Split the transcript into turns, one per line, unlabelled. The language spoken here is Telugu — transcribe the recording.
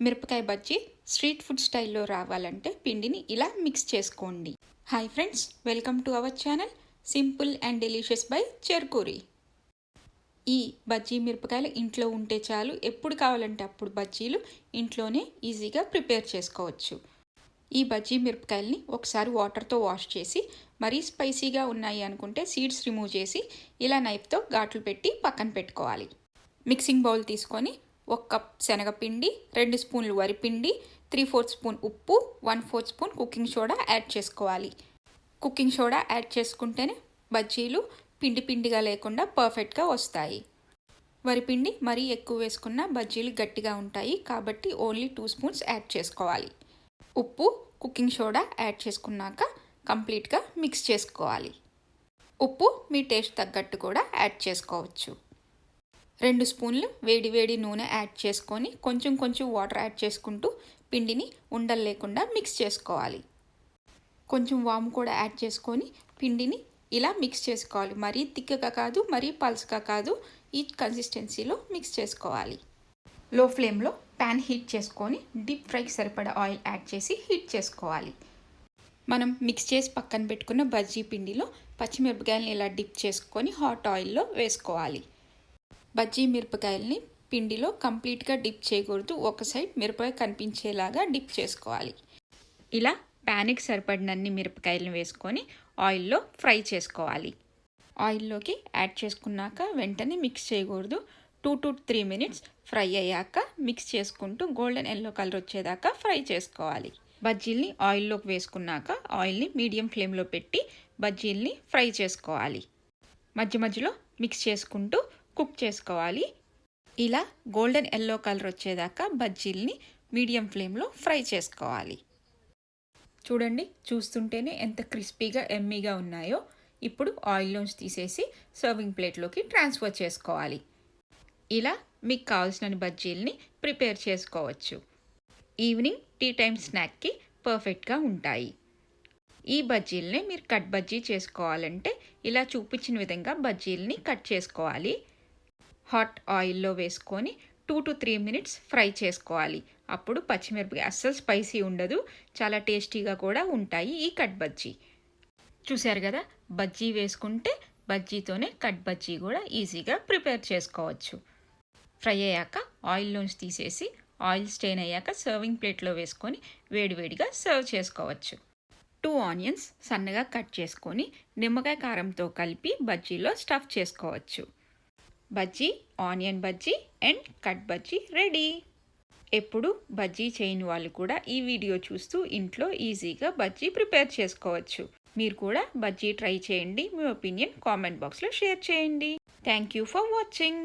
మిరపకాయ బజ్జీ స్ట్రీట్ ఫుడ్ స్టైల్లో రావాలంటే పిండిని ఇలా మిక్స్ చేసుకోండి. Hi friends welcome to our channel simple and delicious by Cherkuri ఈ బజ్జీ మిరపకాయలు ఇంట్లో ఉంటే చాలు ఎప్పుడు కావాలంటే అప్పుడు బజ్జీలు ఇంట్లోనే ఈజీగా ప్రిపేర్ చేసుకోవచ్చు. ఈ బజ్జీ మిరపకాయల్ని ఒకసారి వాటర్తో వాష్ చేసి మరీ స్పైసీగా ఉన్నాయి అనుకుంటే సీడ్స్ రిమూవ్ చేసి ఇలా నైఫ్తో ఘాట్లు పెట్టి పక్కన పెట్టుకోవాలి. మిక్సింగ్ బౌల్ తీసుకొని ఒక కప్ శనగపిండి రెండు స్పూన్లు వరిపిండి త్రీ ఫోర్త్ స్పూన్ ఉప్పు one fourth spoon cooking soda add చేసుకోవాలి. కుకింగ్ సోడా యాడ్ చేసుకుంటేనే బజ్జీలు పిండి పిండిగా లేకుండా పర్ఫెక్ట్గా వస్తాయి. వరిపిండి మరీ ఎక్కువ వేసుకున్న బజ్జీలు గట్టిగా ఉంటాయి కాబట్టి ఓన్లీ టూ స్పూన్స్ యాడ్ చేసుకోవాలి. ఉప్పు కుకింగ్ సోడా యాడ్ చేసుకున్నాక కంప్లీట్గా మిక్స్ చేసుకోవాలి. ఉప్పు మీ టేస్ట్ తగ్గట్టు కూడా యాడ్ చేసుకోవచ్చు. రెండు స్పూన్లు వేడి వేడి నూనె యాడ్ చేసుకొని కొంచెం కొంచెం వాటర్ యాడ్ చేసుకుంటూ పిండిని ఉండలు లేకుండా మిక్స్ చేసుకోవాలి. కొంచెం వాము కూడా యాడ్ చేసుకొని పిండిని ఇలా మిక్స్ చేసుకోవాలి. మరీ తిక్కగా కాదు మరీ పల్స్గా కాదు ఈ కన్సిస్టెన్సీలో మిక్స్ చేసుకోవాలి. లో ఫ్లేమ్లో ప్యాన్ హీట్ చేసుకొని డీప్ ఫ్రైకి సరిపడా ఆయిల్ యాడ్ చేసి హీట్ చేసుకోవాలి. మనం మిక్స్ చేసి పక్కన పెట్టుకున్న బజ్జీ పిండిలో పచ్చిమిరపకాయలను ఇలా డిప్ చేసుకొని హాట్ ఆయిల్లో వేసుకోవాలి. బజ్జీ మిరపకాయలని పిండిలో కంప్లీట్గా డిప్ చేయకూడదు. ఒక సైడ్ మిరపకాయ కనిపించేలాగా డిప్ చేసుకోవాలి. ఇలా ప్యాన్కి సరిపడినన్ని మిరపకాయలను వేసుకొని ఆయిల్లో ఫ్రై చేసుకోవాలి. ఆయిల్లోకి యాడ్ చేసుకున్నాక వెంటనే మిక్స్ చేయకూడదు. Two to three minutes fry అయ్యాక మిక్స్ చేసుకుంటూ గోల్డెన్ ఎల్లో కలర్ వచ్చేదాకా ఫ్రై చేసుకోవాలి. బజ్జీల్ని ఆయిల్లోకి వేసుకున్నాక ఆయిల్ని మీడియం ఫ్లేమ్లో పెట్టి బజ్జీల్ని ఫ్రై చేసుకోవాలి. మధ్య మధ్యలో మిక్స్ చేసుకుంటూ కుక్ చేసుకోవాలి. ఇలా గోల్డెన్ ఎల్లో కలర్ వచ్చేదాకా బజ్జీల్ని మీడియం ఫ్లేమ్లో ఫ్రై చేసుకోవాలి. చూడండి చూస్తుంటేనే ఎంత క్రిస్పీగా ఎమ్మీగా ఉన్నాయో. ఇప్పుడు ఆయిల్లోంచి తీసేసి సర్వింగ్ ప్లేట్లోకి ట్రాన్స్ఫర్ చేసుకోవాలి. ఇలా మీకు కావాల్సిన బజ్జీల్ని ప్రిపేర్ చేసుకోవచ్చు. ఈవినింగ్ టీ టైం స్నాక్కి పర్ఫెక్ట్గా ఉంటాయి. ఈ బజ్జీల్ని మీరు కట్ బజ్జీ చేసుకోవాలంటే ఇలా చూపించిన విధంగా బజ్జీల్ని కట్ చేసుకోవాలి. హాట్ ఆయిల్లో వేసుకొని two to three minutes fry చేసుకోవాలి. అప్పుడు పచ్చిమిరపకాయ అస్సలు స్పైసీ ఉండదు. చాలా టేస్టీగా కూడా ఉంటాయి ఈ కట్ బజ్జీ. చూశారు కదా? బజ్జీ వేసుకుంటే బజ్జీతోనే కట్ బజ్జీ కూడా ఈజీగా ప్రిపేర్ చేసుకోవచ్చు. ఫ్రై అయ్యాక ఆయిల్లోంచి తీసేసి ఆయిల్ స్టెయిన్ అయ్యాక సర్వింగ్ ప్లేట్లో వేసుకొని వేడివేడిగా సర్వ్ చేసుకోవచ్చు. టూ ఆనియన్స్ సన్నగా కట్ చేసుకొని నిమ్మకాయ కారంతో కలిపి బజ్జీలో స్టఫ్ చేసుకోవచ్చు. Bajji onion bajji and cut bajji ready. ఎప్పుడు బజ్జీ చేయని వాళ్ళు కూడా ఈ వీడియో చూస్తూ ఇంట్లో ఈజీగా బజ్జీ ప్రిపేర్ చేసుకోవచ్చు. మీరు కూడా బజ్జీ ట్రై చేయండి. మీ ఒపీనియన్ కామెంట్ బాక్స్లో షేర్ చేయండి. Thank you for watching.